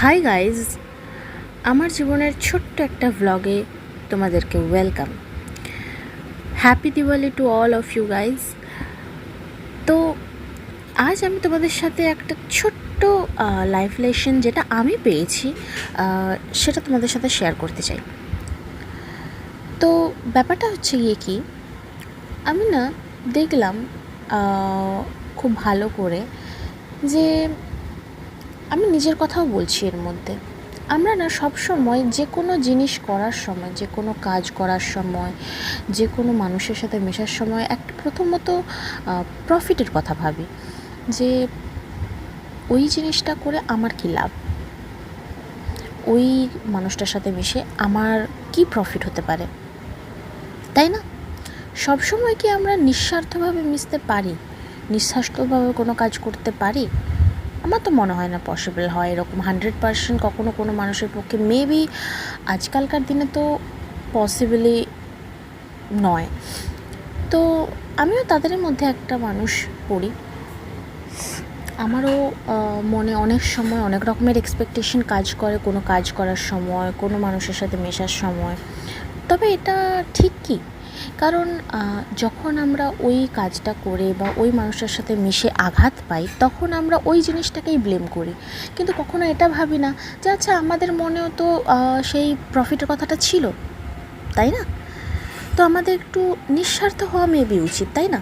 Hi guys আমার জীবনের ছোট্ট একটা ভ্লগে তোমাদেরকে welcome happy Diwali to all of you guys তো, আজ আমি তোমাদের সাথে একটা ছোট্ট লাইফ লেসন যেটা আমি পেয়েছি সেটা তোমাদের সাথে শেয়ার করতে চাই। তো, ব্যাপারটা হচ্ছে গিয়ে কি, আমি না দেখলাম খুব ভালো করে যে আমি নিজের কথাও বলছি এর মধ্যে। আমরা না সব সময় যে কোনো জিনিস করার সময় যে কোনো কাজ করার সময় যে কোনো মানুষের সাথে মেশার সময় একটা প্রথমত প্রফিটের কথা ভাবি। যে ওই জিনিসটা করে আমার কী লাভ? ওই মানুষটার সাথে মিশে আমার কি প্রফিট হতে পারে? তাই না? সবসময় কি আমরা নিঃস্বার্থভাবে মিশতে পারি? নিঃস্বার্থভাবে কোনো কাজ করতে পারি? আমার তো মনে হয় না পসিবল হয় এরকম হান্ড্রেড পার্সেন্ট কখনো কোনো মানুষের পক্ষে। মেবি আজকালকার দিনে তো পসিবলি নয়। তো আমিও তাদের মধ্যে একটা মানুষ পড়ি। আমারও মনে অনেক সময় অনেক রকমের এক্সপেকটেশন কাজ করে, কোনো কাজ করার সময়, কোনো মানুষের সাথে মেশার সময়। তবে এটা ঠিক কি? কারণ যখন আমরা ওই কাজটা করে বা ওই মানুষের সাথে মিশে আঘাত পাই, তখন আমরা ওই জিনিসটাকেই ব্লেম করি। কিন্তু কখনো এটা ভাবি না যে আচ্ছা আমাদের মনেও তো সেই প্রফিটের কথাটা ছিল। তাই না? তো আমাদের একটু নিঃস্বার্থ হওয়া মেবি উচিত, তাই না?